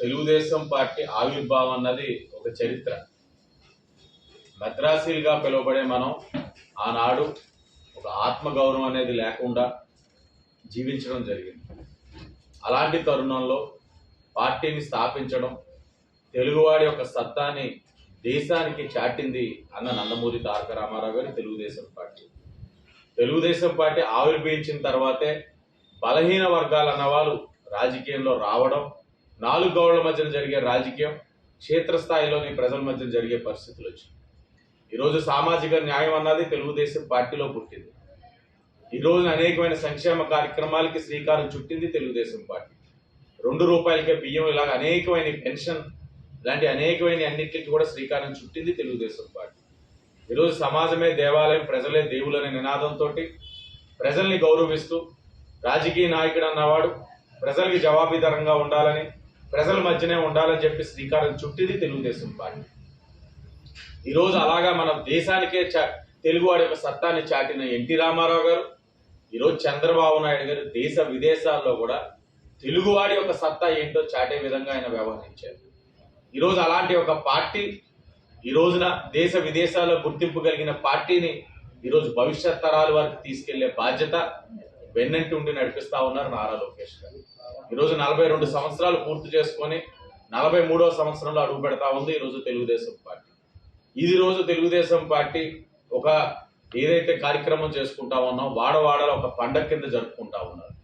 Telugu Desam party ఆవిర్భావం అన్నది ఒక చరిత్ర. మద్రాసీలుగా పిలువబడే మనం ఆనాడు ఒక ఆత్మగౌరవం అనేది లేకుండా జీవించడం జరిగింది. అలాంటి తరుణంలో పార్టీని స్థాపించడం తెలుగువాడి యొక్క సత్తాని దేశానికి చాటింది అన్న నందమూరి తారక రామారావు గారి తెలుగుదేశం పార్టీ. తెలుగుదేశం పార్టీ ఆవిర్భవించిన తర్వాతే బలహీన వర్గాలు అన్నవాళ్ళు రాజకీయంలో రావడం నాలుగు గౌళ్ళ మధ్యన జరిగే రాజకీయం క్షేత్రస్థాయిలోని ప్రజల మధ్య జరిగే పరిస్థితులు వచ్చాయి ఈరోజు సామాజిక న్యాయం అన్నది తెలుగుదేశం పార్టీలో పుట్టింది. ఈరోజు అనేకమైన సంక్షేమ కార్యక్రమాలకి శ్రీకారం చుట్టింది తెలుగుదేశం పార్టీ. రెండు రూపాయలకే బియ్యం ఇలాగ అనేకమైన పెన్షన్ ఇలాంటి అనేకమైన అన్నింటికి కూడా శ్రీకారం చుట్టింది తెలుగుదేశం పార్టీ. ఈరోజు సమాజమే దేవాలయం ప్రజలే దేవులనే నినాదంతో ప్రజల్ని గౌరవిస్తూ రాజకీయ నాయకుడు అన్నవాడు ప్రజలకి జవాబుదారంగా ఉండాలని ప్రజల మధ్యనే ఉండాలని చెప్పి శ్రీకారం చుట్టింది తెలుగుదేశం పార్టీ. ఈరోజు అలాగా మన దేశానికే తెలుగువాడి యొక్క సత్తాన్ని చాటిన ఎన్టీ రామారావు గారు ఈరోజు చంద్రబాబు నాయుడు గారు దేశ విదేశాల్లో కూడా తెలుగువాడి యొక్క సత్తా ఏంటో చాటే విధంగా ఆయన వ్యవహరించారు. ఈరోజు అలాంటి ఒక పార్టీ ఈ రోజున దేశ విదేశాల్లో గుర్తింపు కలిగిన పార్టీని ఈరోజు భవిష్యత్ తరాల వరకు తీసుకెళ్ళే బాధ్యత వెన్నంటి ఉండి నడిపిస్తా ఉన్నారు నారా లోకేష్ గారు. ఈరోజు నలభై రెండు సంవత్సరాలు పూర్తి చేసుకొని నలభై మూడో సంవత్సరంలో అడుగు పెడతా ఉంది ఈరోజు తెలుగుదేశం పార్టీ. ఇది రోజు తెలుగుదేశం పార్టీ ఒక ఏదైతే కార్యక్రమం చేసుకుంటా ఉన్నాం వాడవాడలో ఒక పండగ కింద జరుపుకుంటా ఉన్నారు.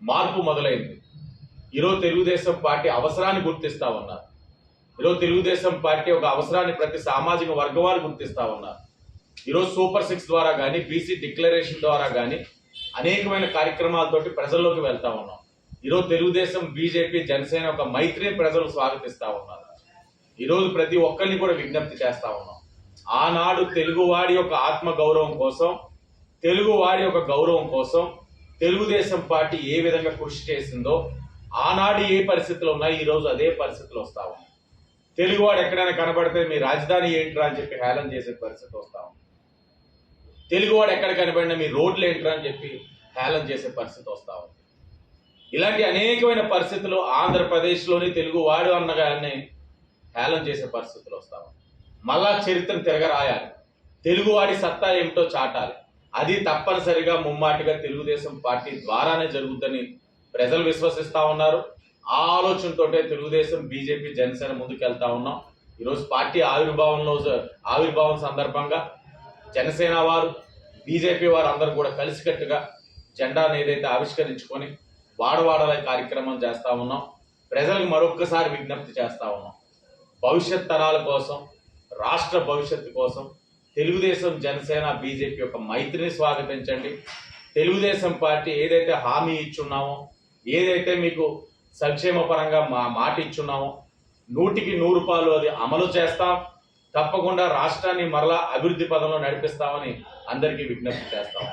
మార్పు మొదలైంది. ఈరోజు తెలుగుదేశం పార్టీ అవసరాన్ని గుర్తిస్తా ఉన్నారు. ఈరోజు తెలుగుదేశం పార్టీ ఒక అవసరాన్ని ప్రతి సామాజిక వర్గం వారు గుర్తిస్తా ఉన్నారు. ఈరోజు సూపర్ సిక్స్ ద్వారా కానీ బీసీ డిక్లరేషన్ ద్వారా కానీ అనేకమైన కార్యక్రమాలతోటి ప్రజల్లోకి వెళ్తా ఉన్నాం. ఈరోజు తెలుగుదేశం బీజేపీ జనసేన ఒక మైత్రిని ప్రజలు స్వాగతిస్తా ఉన్నారు. ఈరోజు ప్రతి ఒక్కరిని కూడా విజ్ఞప్తి చేస్తా ఉన్నాం. ఆనాడు తెలుగువాడి యొక్క ఆత్మ గౌరవం కోసం తెలుగువాడి యొక్క గౌరవం కోసం తెలుగుదేశం పార్టీ ఏ విధంగా కృషి చేసిందో ఆనాడు ఏ పరిస్థితులు ఉన్నాయి ఈరోజు అదే పరిస్థితులు వస్తా ఉన్నాయి. తెలుగువాడు ఎక్కడైనా కనబడితే మీ రాజధాని ఏంట్రా అని చెప్పి హేళన చేసే పరిస్థితి వస్తా ఉంది. తెలుగువాడు ఎక్కడ కనబడినా మీ రోడ్లు ఏంట్రా అని చెప్పి హేళన చేసే పరిస్థితి వస్తా ఉంది. ఇలాంటి అనేకమైన పరిస్థితులు ఆంధ్రప్రదేశ్లోని తెలుగువాడు అన్నగానే హేళన చేసే పరిస్థితులు వస్తాం మళ్ళా చరిత్రను తిరగరాయాలి. తెలుగువాడి సత్తా ఏమిటో చాటాలి. అది తప్పనిసరిగా ముమ్మాటిగా తెలుగుదేశం పార్టీ ద్వారానే జరుగుతుందని ప్రజలు విశ్వసిస్తా ఉన్నారు. ఆ ఆలోచనతోటే తెలుగుదేశం బీజేపీ జనసేన ముందుకెళ్తా ఉన్నాం. ఈరోజు పార్టీ ఆవిర్భావంలో ఆవిర్భావం సందర్భంగా జనసేన వారు బీజేపీ వారు అందరూ కూడా కలిసికట్టుగా జెండాను ఏదైతే ఆవిష్కరించుకొని వాడవాడల కార్యక్రమం చేస్తా ఉన్నాం. ప్రజలకు మరొక్కసారి విజ్ఞప్తి చేస్తా ఉన్నాం. భవిష్యత్ తరాల కోసం రాష్ట్ర భవిష్యత్తు కోసం తెలుగుదేశం జనసేన బీజేపీ యొక్క మైత్రిని స్వాగతించండి. తెలుగుదేశం పార్టీ ఏదైతే హామీ ఇచ్చున్నామో ఏదైతే మీకు సంక్షేమ పరంగా మా మాట ఇచ్చున్నామో నూటికి నూరు రూపాయలు అది అమలు చేస్తాం. తప్పకుండా రాష్ట్రాన్ని మరలా అభివృద్ధి పదంలో నడిపిస్తామని అందరికీ విజ్ఞప్తి చేస్తాం